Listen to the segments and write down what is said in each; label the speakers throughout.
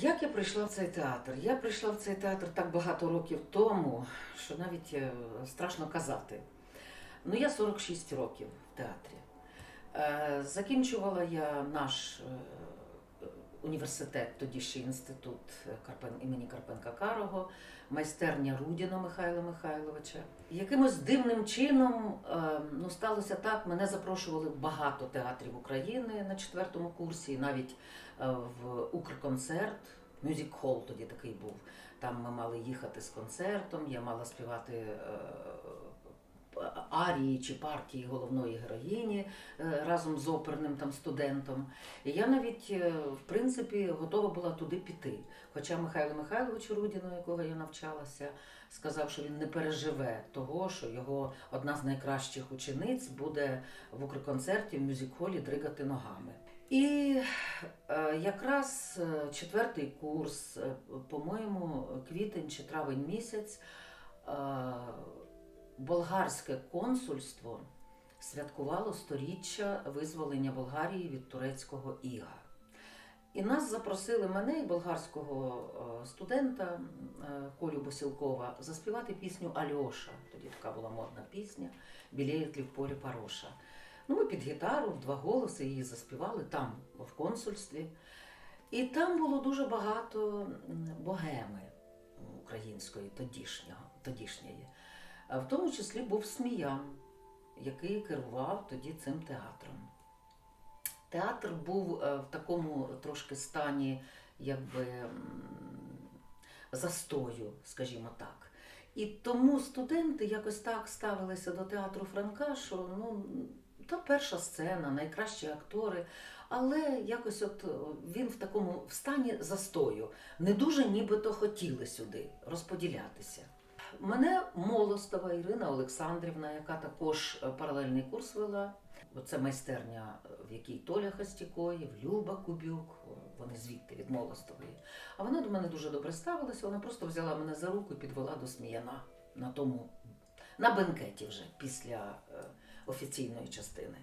Speaker 1: Як я прийшла в цей театр? Я прийшла в цей театр так багато років тому, що навіть е, страшно казати. Ну, я 46 років в театрі. Е, Закінчувала я наш е, університет, тоді ще інститут імені Карпенка Карого, майстерня Рудіна Михайла Михайловича. Якимось дивним чином ну, сталося так, мене запрошували в багато театрів України на четвертому курсі, навіть в Укрконцерт, Мюзик Холл тоді такий був. Там ми мали їхати з концертом, я мала співати е, арії чи партії головної героїні е, разом з оперним там студентом. І я навіть, е, в принципі, готова була туди піти. Хоча Михайло Михайлович Рудіно, якого я навчалася, сказав, що він не переживе того, що його одна з найкращих учениць буде в укрконцерті в мюзик-холі дригати ногами. І е, якраз е, четвертий курс, е, по-моєму, квітень чи травень місяць, болгарське консульство святкувало сторіччя визволення Болгарії від турецького іга. І нас запросили мене і болгарського студента Колю Босілкова заспівати пісню Альоша. Тоді така була модна пісня лі в полі Пароша. Ну, ми під гітару в два голоси її заспівали там, в консульстві. І там було дуже багато богеми української тодішнього, тодішньої. В тому числі був Сміян, який керував тоді цим театром. Театр був е, в такому трошки стані, якби застою, скажімо так. І тому студенти якось так ставилися до театру Франка, що ну, то перша сцена, найкращі актори, але якось от е, він в такому в стані застою. Не дуже нібито хотіли сюди розподілятися. Мене Молостова Ірина Олександрівна, яка також е, паралельний курс вела. Це майстерня, в якій Толя Хастікоєв, Люба Кубюк, вони звідти від Молостової. А вона до мене дуже добре ставилася. Вона просто взяла мене за руку і підвела до Сміяна на тому, на бенкеті вже після е, офіційної частини.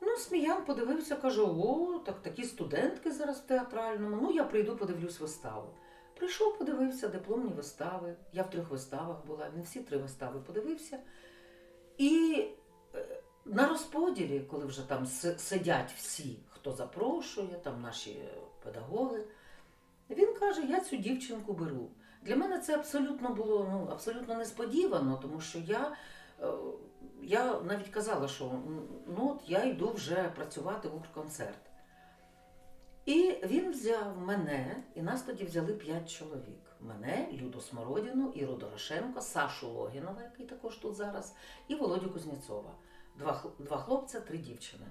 Speaker 1: Ну, Сміян подивився, каже: о, так такі студентки зараз в театральному. Ну, я прийду, подивлюсь виставу. Прийшов, подивився дипломні вистави. Я в трьох виставах була, він всі три вистави подивився. І е, на розподілі, коли вже там сидять всі, хто запрошує, там наші педагоги, він каже: Я цю дівчинку беру. Для мене це абсолютно було ну, абсолютно несподівано, тому що я, я навіть казала, що ну, от я йду вже працювати в Укрконцерт. І він взяв мене, і нас тоді взяли п'ять чоловік. Мене, Люду Смородіну, Іру Дорошенко, Сашу Логінова, який також тут зараз, і Володю Кузнєцова. Два, два хлопця, три дівчини.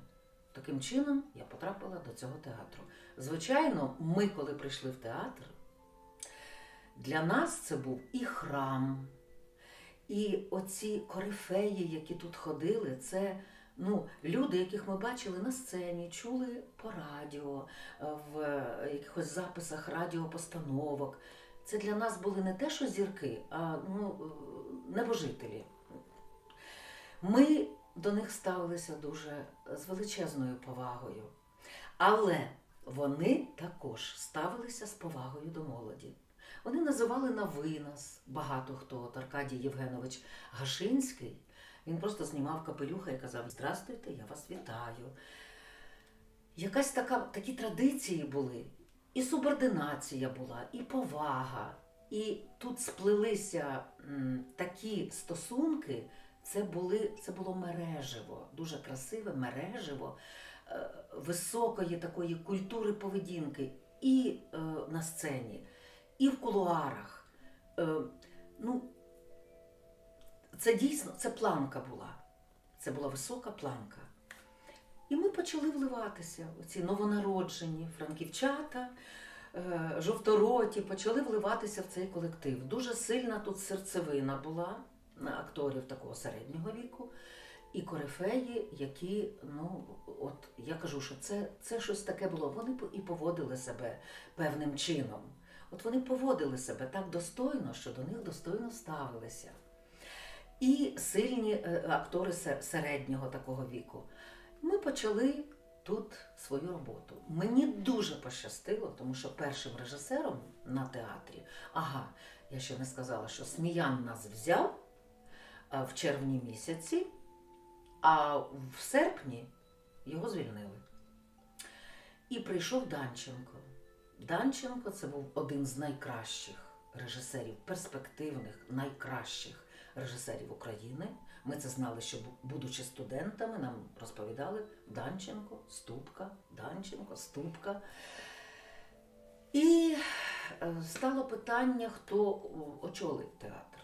Speaker 1: Таким чином я потрапила до цього театру. Звичайно, ми, коли прийшли в театр, для нас це був і храм, і оці корифеї, які тут ходили, це ну, люди, яких ми бачили на сцені, чули по радіо, е, в якихось записах радіопостановок. Це для нас були не те, що зірки, а ну, е, небожителі. Ми до них ставилися дуже з величезною повагою. Але вони також ставилися з повагою до молоді. Вони називали на винос багато хто. От Аркадій Євгенович Гашинський. Він просто знімав капелюха і казав: Здрастуйте, я вас вітаю. Якась така, такі традиції були, і субординація була, і повага. І тут сплелися м, такі стосунки, це, були, це було мережево, дуже красиве мережево е, високої такої культури поведінки і е, на сцені, і в кулуарах. Е, ну, це дійсно це планка була. Це була висока планка. І ми почали вливатися, оці новонароджені франківчата, е, жовтороті, почали вливатися в цей колектив. Дуже сильна тут серцевина була на акторів такого середнього віку. І корифеї, які, ну, от я кажу, що це, це щось таке було. Вони і поводили себе певним чином. От вони поводили себе так достойно, що до них достойно ставилися. І сильні е, актори середнього такого віку. Ми почали тут свою роботу. Мені дуже пощастило, тому що першим режисером на театрі, ага, я ще не сказала, що Сміян нас взяв в червні місяці, а в серпні його звільнили. І прийшов Данченко. Данченко це був один з найкращих режисерів, перспективних, найкращих режисерів України. Ми це знали, що будучи студентами, нам розповідали Данченко, Ступка, Данченко, Ступка. І е, стало питання, хто о, очолить театр.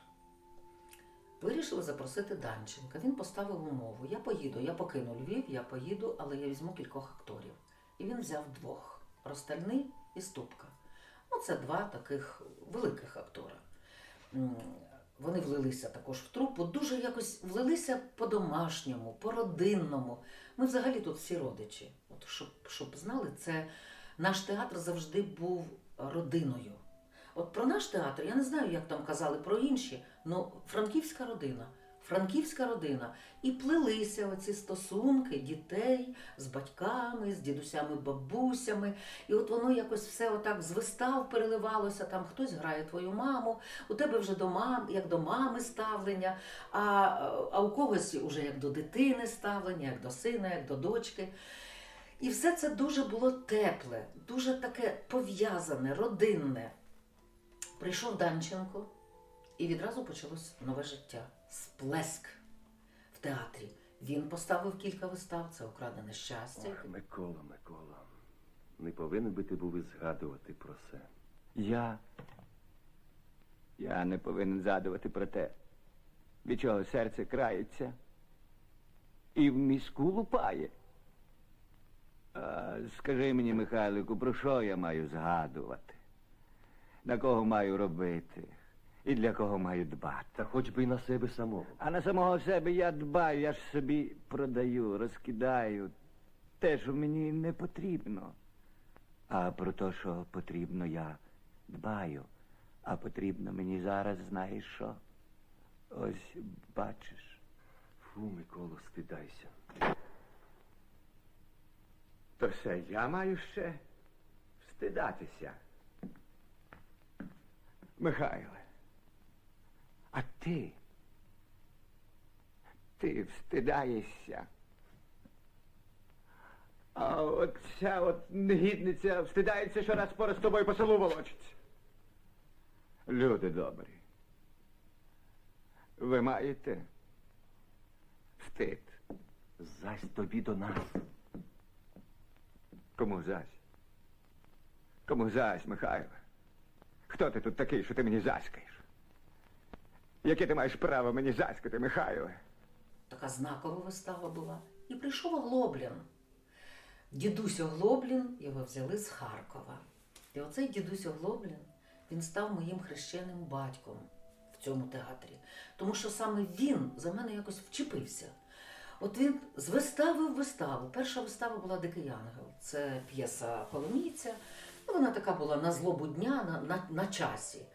Speaker 1: Вирішили запросити Данченка. Він поставив умову: я поїду, я покину Львів, я поїду, але я візьму кількох акторів. І він взяв двох: Ростальний і Ступка. Ну, це два таких великих актора. Вони влилися також в трупу, дуже якось влилися по-домашньому, по-родинному. Ми взагалі тут всі родичі. От щоб, щоб знали, це наш театр завжди був родиною. От про наш театр, я не знаю, як там казали про інші, але франківська родина. Франківська родина. І плелися оці стосунки дітей з батьками, з дідусями, бабусями. І от воно якось все отак з вистав переливалося. Там хтось грає твою маму, у тебе вже до мам, як до мами ставлення, а, а у когось уже як до дитини ставлення, як до сина, як до дочки. І все це дуже було тепле, дуже таке пов'язане, родинне. Прийшов Данченко, і відразу почалось нове життя. Сплеск в театрі. Він поставив кілька вистав, це украдене щастя.
Speaker 2: Ох, Микола, Микола, не повинен би ти був і згадувати про це.
Speaker 3: Я. Я не повинен згадувати про те, від чого серце крається і в мізку лупає. А, скажи мені, Михайлику, про що я маю згадувати? На кого маю робити? І для кого маю дбати?
Speaker 2: Та хоч би й на себе самого.
Speaker 3: А на самого себе я дбаю, я ж собі продаю, розкидаю те, що мені не потрібно. А про те, що потрібно, я дбаю. А потрібно мені зараз, знаєш що? Ось бачиш.
Speaker 2: Фу, Миколо, стидайся.
Speaker 3: То все я маю ще встидатися. Михайле, а ти? Ти встидаєшся. А от ця от негідниця встидається, що раз пора з тобою по селу волочиться. Люди добрі. Ви маєте встид.
Speaker 2: Зась тобі до нас.
Speaker 3: Кому зась? Кому зась, Михайло? Хто ти тут такий, що ти мені заськаєш? Яке ти маєш право мені заськати, Михайле?
Speaker 1: Така знакова вистава була. І прийшов Оглоблін. Дідусь Оглоблін його взяли з Харкова. І оцей дідусь Оглоблін, він став моїм хрещеним батьком в цьому театрі. Тому що саме він за мене якось вчепився. От він з вистави в виставу. Перша вистава була Дикий ангел. Це п'єса Коломійця. Ну, вона така була на злобу дня, на, на, на часі.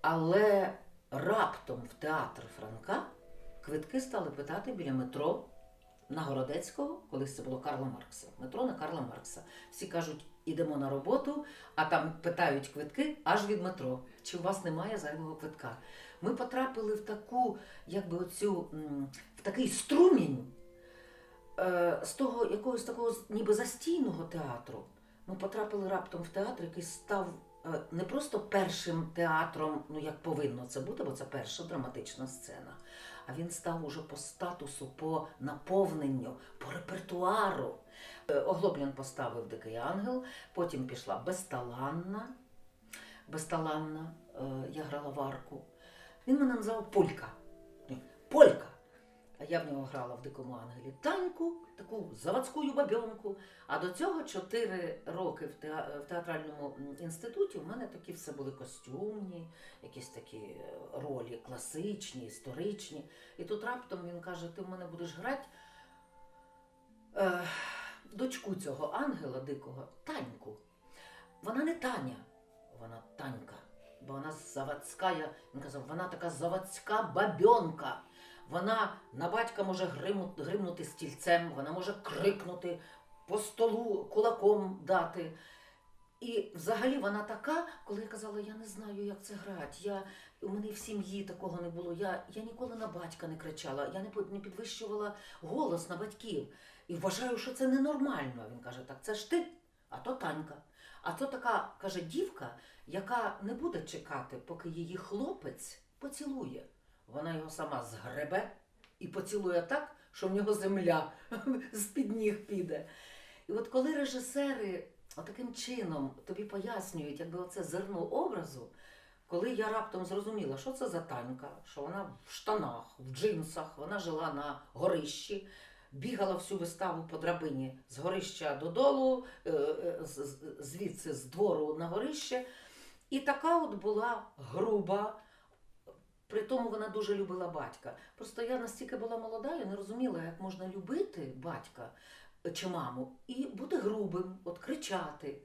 Speaker 1: Але раптом в театр Франка квитки стали питати біля метро на Городецького, колись це було Карла Маркса. Метро на Карла Маркса. Всі кажуть, ідемо на роботу, а там питають квитки аж від метро. Чи у вас немає зайвого квитка? Ми потрапили в таку, якби оцю, в такий струмінь е, з того якогось такого ніби застійного театру. Ми потрапили раптом в театр, який став не просто першим театром, ну як повинно це бути, бо це перша драматична сцена. А він став уже по статусу, по наповненню, по репертуару. Е, Оглоблін поставив Дикий ангел, потім пішла Безталанна. Безталанна, е, я грала варку. Він мене назвав Полька. Полька. А я в нього грала в Дикому ангелі Таньку, таку заводську бабьонку. А до цього 4 роки в, театральному інституті у мене такі все були костюмні, якісь такі е, ролі класичні, історичні. І тут раптом він каже: ти в мене будеш грати е, дочку цього ангела дикого, Таньку. Вона не Таня, вона Танька. Бо вона заводська, він казав, вона така заводська бабьонка. Вона на батька може гримнути стільцем, вона може крикнути. по столу кулаком дати. І взагалі вона така, коли я казала, я не знаю, як це грати. Я, у мене в сім'ї такого не було. Я, я ніколи на батька не кричала, я не, не підвищувала голос на батьків. І вважаю, що це ненормально. Він каже, так це ж ти, а то Танька. А то така, каже, дівка, яка не буде чекати, поки її хлопець поцілує. Вона його сама згребе і поцілує так, що в нього земля з-під ніг піде. І от коли режисери таким чином тобі пояснюють, якби оце зерно образу, коли я раптом зрозуміла, що це за танька, що вона в штанах, в джинсах, вона жила на горищі, бігала всю виставу по драбині з горища додолу, е, е, звідси з двору на горище. І така от була груба. При тому вона дуже любила батька. Просто я настільки була молода, я не розуміла, як можна любити батька чи маму і бути грубим, от кричати.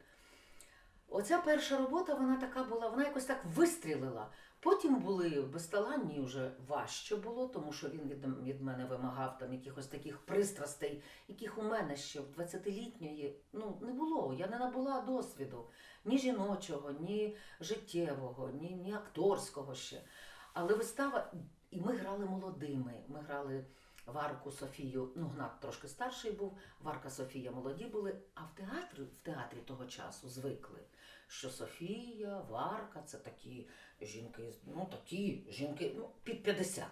Speaker 1: Оця перша робота, вона така була, вона якось так вистрілила. Потім були безталанні вже важче було, тому що він від, від мене вимагав там якихось таких пристрастей, яких у мене ще в 20-літньої ну, не було. Я не набула досвіду ні жіночого, ні життєвого, ні, ні акторського ще. Але вистава, і ми грали молодими. Ми грали Варку Софію, ну Гнат трошки старший був, Варка Софія молоді були. А в театрі, в театрі того часу звикли, що Софія, Варка це такі жінки, ну такі жінки, ну, під 50.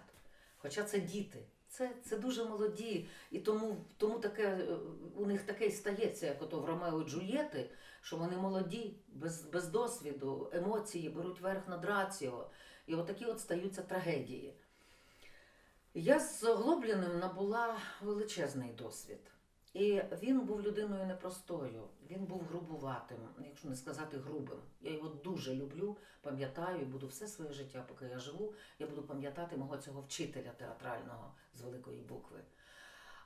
Speaker 1: Хоча це діти. Це, це дуже молоді, і тому, тому таке, е, у них таке й стається, як ото в Ромео і Джульєти, що вони молоді, без, без досвіду, емоції беруть верх над раціо. І отакі от стаються трагедії. Я з Глобліним набула величезний досвід. І він був людиною непростою, він був грубуватим, якщо не сказати грубим. Я його дуже люблю, пам'ятаю, і буду все своє життя, поки я живу, я буду пам'ятати мого цього вчителя театрального з великої букви.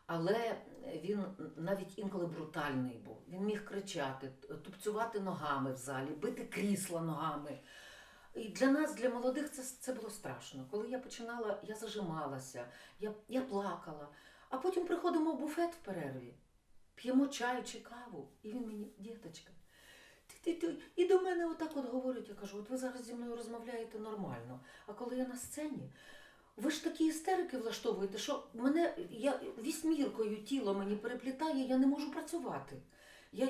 Speaker 1: Але він навіть інколи брутальний був. Він міг кричати, тупцювати ногами в залі, бити крісла ногами. І для нас, для молодих, це, це було страшно. Коли я починала, я зажималася, я, я плакала. А потім приходимо в буфет в перерві, п'ємо чай чи каву, і він мені, діточка, ти, ти, ти, і до мене отак от говорить, я кажу, от ви зараз зі мною розмовляєте нормально. А коли я на сцені, ви ж такі істерики влаштовуєте, що мене я вісьміркою тіло мені переплітає, я не можу працювати. Я,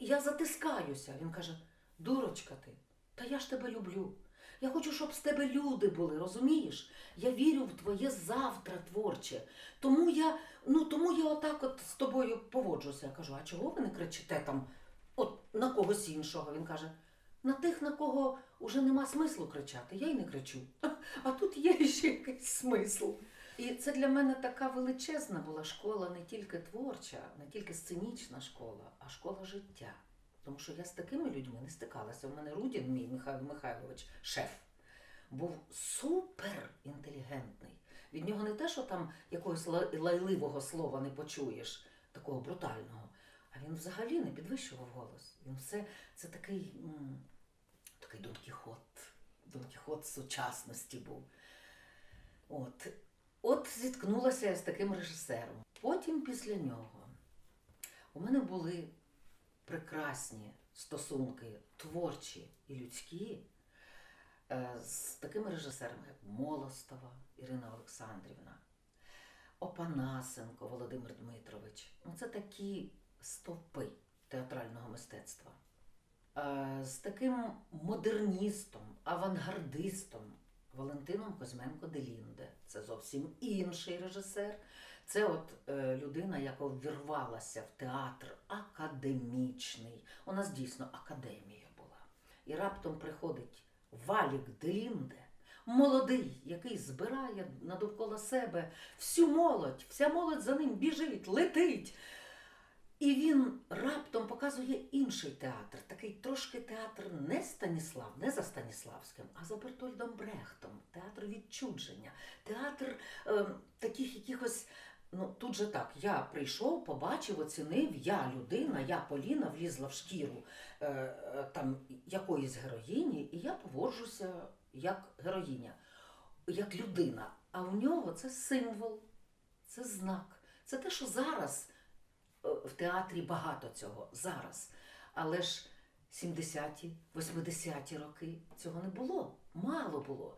Speaker 1: я затискаюся. Він каже: дурочка ти, та я ж тебе люблю. Я хочу, щоб з тебе люди були, розумієш? Я вірю в твоє завтра творче. Тому я, ну, тому я отак от з тобою поводжуся. Я кажу, а чого ви не кричите там от на когось іншого? Він каже, на тих, на кого вже нема смислу кричати. Я й не кричу. А тут є ще якийсь смисл. І це для мене така величезна була школа, не тільки творча, не тільки сценічна школа, а школа життя. Тому що я з такими людьми не стикалася. У мене Рудін, мій Михайло Михайлович, шеф, був супер інтелігентний. Від нього не те, що там якогось лайливого слова не почуєш, такого брутального, а він взагалі не підвищував голос. Він все це такий, такий Дон Кіхот, Дон Кіхот сучасності був. От. От зіткнулася я з таким режисером. Потім після нього у мене були прекрасні стосунки творчі і людські е, з такими режисерами, як Молостова Ірина Олександрівна, Опанасенко Володимир Дмитрович. Ну, це такі стовпи театрального мистецтва. Е, З таким модерністом, авангардистом Валентином Козьменко Делінде. Це зовсім інший режисер. Це от е, людина, яка ввірвалася в театр академічний. У нас дійсно академія була. І раптом приходить Валік Делінде, молодий, який збирає надовкола себе всю молодь, вся молодь за ним біжить, летить. І він раптом показує інший театр, такий трошки театр не Станіслав, не за Станіславським, а за Бертольдом Брехтом, театр відчудження, театр е, таких якихось. Ну, тут же так, я прийшов, побачив, оцінив, я людина, я Поліна влізла в шкіру е, е, там якоїсь героїні, і я поводжуся як героїня, як людина. А в нього це символ, це знак. Це те, що зараз е, в театрі багато цього зараз. Але ж 70-ті, 80-ті роки цього не було, мало було.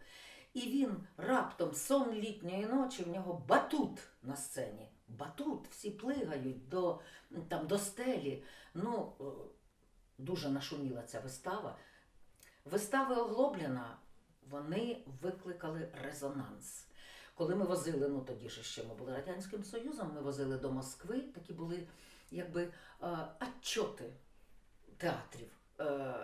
Speaker 1: І він раптом сон літньої ночі, в нього батут на сцені. Батут, всі плигають до, там, до стелі. Ну, е, дуже нашуміла ця вистава. Вистави Оглоблена, вони викликали резонанс. Коли ми возили, ну тоді ж ще ми були Радянським Союзом, ми возили до Москви, такі були якби е, отчоти театрів е,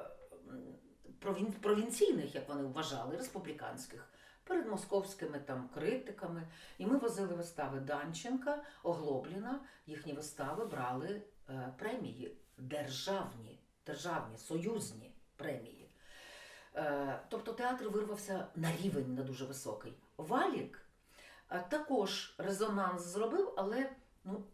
Speaker 1: провінційних, як вони вважали, республіканських, перед московськими там критиками. І ми возили вистави Данченка, Оглобліна. Їхні вистави брали е, премії державні, державні, союзні премії. Е, тобто театр вирвався на рівень на дуже високий. Валік е, також резонанс зробив, але ну,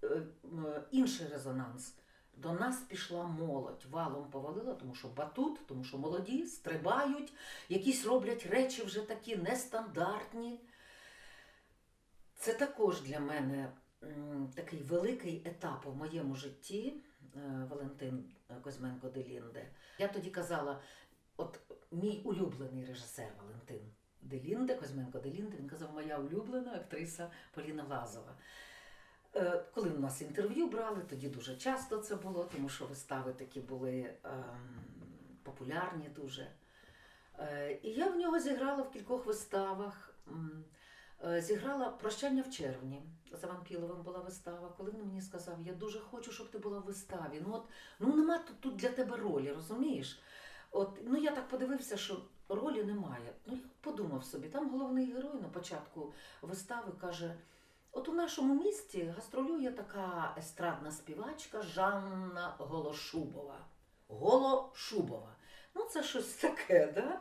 Speaker 1: інший резонанс. До нас пішла молодь, валом повалила, тому що батут, тому що молоді стрибають, якісь роблять речі вже такі нестандартні. Це також для мене такий великий етап у моєму житті, е, Валентин Козьменко Делінде. Я тоді казала, от мій улюблений режисер Валентин Делінде, Козьменко Делінде, він казав, моя улюблена актриса Поліна Лазова. Е, Коли в нас інтерв'ю брали, тоді дуже часто це було, тому що вистави такі були ем, популярні дуже. Е, І я в нього зіграла в кількох виставах. Е, Зіграла Прощання в червні. За Вампіловим була вистава. Коли він мені сказав, я дуже хочу, щоб ти була в виставі. Ну от ну нема тут, тут для тебе ролі, розумієш? От, ну я так подивився, що ролі немає. Ну я подумав собі, там головний герой на початку вистави каже: от у нашому місті гастролює така естрадна співачка Жанна Голошубова. Голошубова. Ну, це щось таке, да?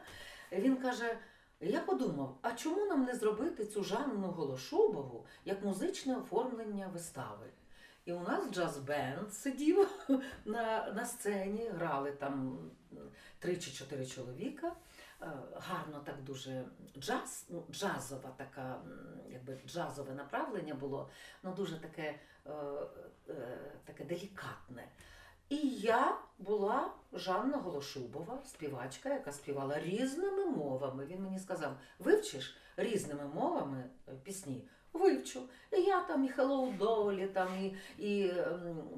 Speaker 1: Він каже: я подумав, а чому нам не зробити цю Жанну Голошубову як музичне оформлення вистави? І у нас джаз-бенд сидів на, на сцені, грали там три чи чотири чоловіка. Е, Гарно так дуже джаз, ну, джазова така, якби джазове направлення було, ну дуже таке, е, е, таке делікатне. І я була Жанна Голошубова, співачка, яка співала різними мовами. Він мені сказав: вивчиш різними мовами е, пісні. Вивчу. І я там і Hello Dolly, там і, і ем,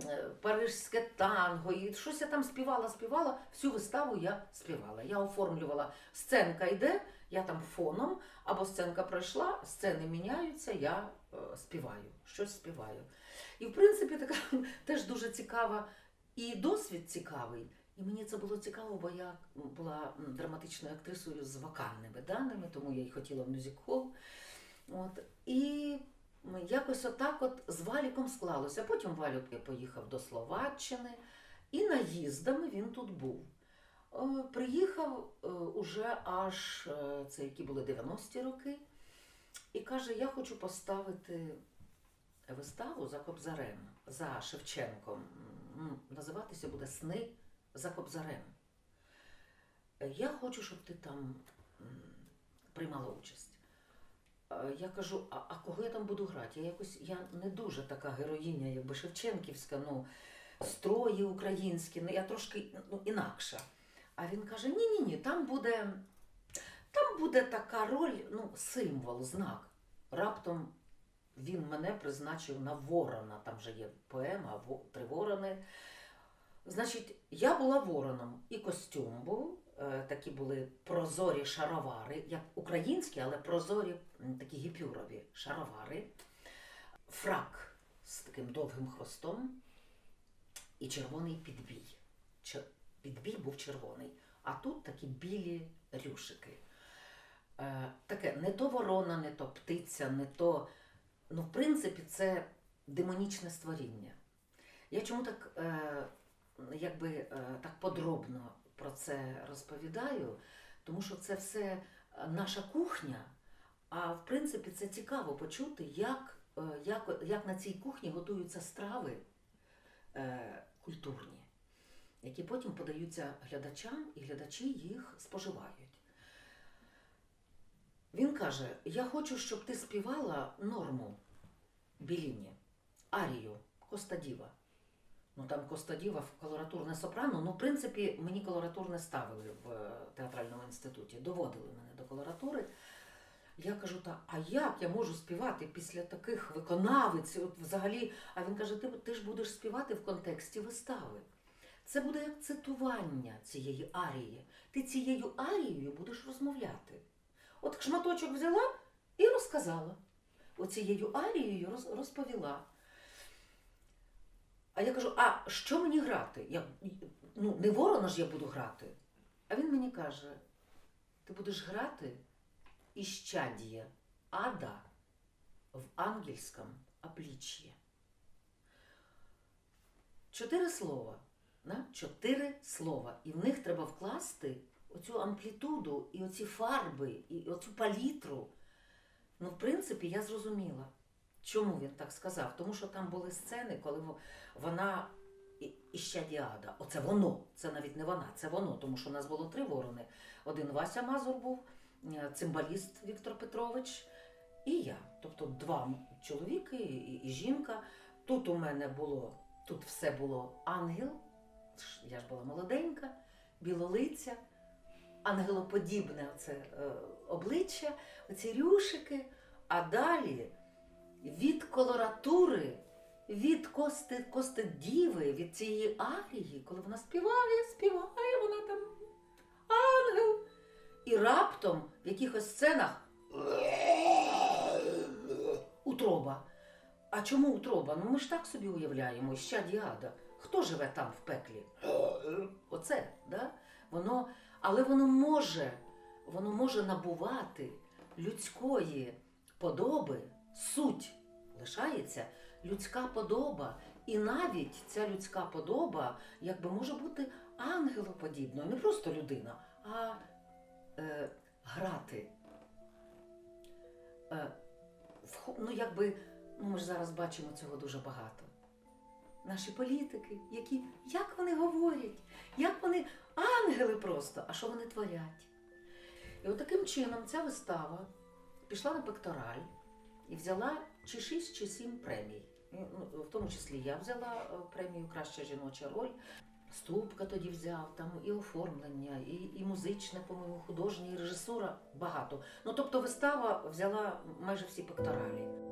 Speaker 1: Парижське танго, і щось я там співала, співала. Всю виставу я співала. Я оформлювала сценка йде, я там фоном, або сценка пройшла, сцени міняються, я е, співаю, щось співаю. І в принципі така теж дуже цікава і досвід цікавий. І мені це було цікаво, бо я була драматичною актрисою з вокальними даними, тому я й хотіла в мюзик-хол. От. І якось отак от з Валіком склалося. Потім Валік поїхав до Словаччини, і наїздами він тут був. Е, Приїхав е, уже аж е, це які були 90-ті роки, і каже: Я хочу поставити виставу за Кобзарем, за Шевченком. Називатися буде Сни за Кобзарем. Я хочу, щоб ти там приймала участь. Е, Я кажу, а, а кого я там буду грати? Я якось я не дуже така героїня, якби Шевченківська, ну, строї українські, ну я трошки ну, інакша. А він каже: ні, ні, там буде, там буде така роль, ну, символ, знак. Раптом він мене призначив на ворона. Там же є поема, «Во- три ворони. Значить, я була вороном, і костюм був, такі були прозорі шаровари, як українські, але прозорі такі гіпюрові шаровари, фрак з таким довгим хвостом і червоний підбій. Підбій був червоний, а тут такі білі рюшики. Е, таке не то ворона, не то птиця, не то. Ну, в принципі, це демонічне створіння. Я чому так, е, якби, е, так подробно про це розповідаю? Тому що це все е, наша кухня, а в принципі це цікаво почути, як, е, як, як на цій кухні готуються страви е, культурні, які потім подаються глядачам, і глядачі їх споживають. Він каже: Я хочу, щоб ти співала норму Біліні, Арію, Коста Діва. Ну там Костадіва колоратурне сопрано. Ну, в принципі, мені колоратурне ставили в е, театральному інституті, доводили мене до колоратури. Я кажу, та а як я можу співати після таких виконавиць? От взагалі, а він каже: ти, ти ж будеш співати в контексті вистави. Це буде як цитування цієї арії. Ти цією арією будеш розмовляти. От шматочок взяла і розказала. Оцією арією розповіла. А я кажу: а що мені грати? Я, ну, не ворона ж я буду грати. А він мені каже: ти будеш грати іщадіє ада в ангельському обличье. Чотири слова. Да? Чотири слова. І в них треба вкласти оцю амплітуду, і оці фарби, і оцю палітру. Ну, в принципі, я зрозуміла, чому він так сказав. Тому що там були сцени, коли вона і- іщадіада. Оце воно. Це навіть не вона, це воно. Тому що у нас було три ворони. Один Вася Мазур був, е, цимбаліст Віктор Петрович і я. Тобто два чоловіки і жінка. Тут у мене було, тут все було ангел. Я ж була молоденька, білолиця, ангелоподібне оце, е, обличчя, оці рюшики. А далі від колоратури, від кости, кости діви, від цієї арії, коли вона співає, співає, вона там ангел. І раптом в якихось сценах утроба. А чому утроба? Ну ми ж так собі уявляємо, ще діада. Хто живе там в пеклі? Оце, да? Воно, але воно може, воно може набувати людської подоби, суть лишається людська подоба. І навіть ця людська подоба якби може бути ангелоподібною, не просто людина, а е, грати. Е, вхо- ну, якби, ну, ми ж зараз бачимо цього дуже багато. Наші політики, які, як вони говорять, як вони ангели просто, а що вони творять. І от таким чином ця вистава пішла на пектораль і взяла чи 6, чи 7 премій. Ну, в тому числі я взяла е, премію Краща жіноча роль. Ступка тоді взяв, там і оформлення, і, і музичне, по-моєму, художнє, і режисура багато. Ну тобто вистава взяла майже всі пекторалі.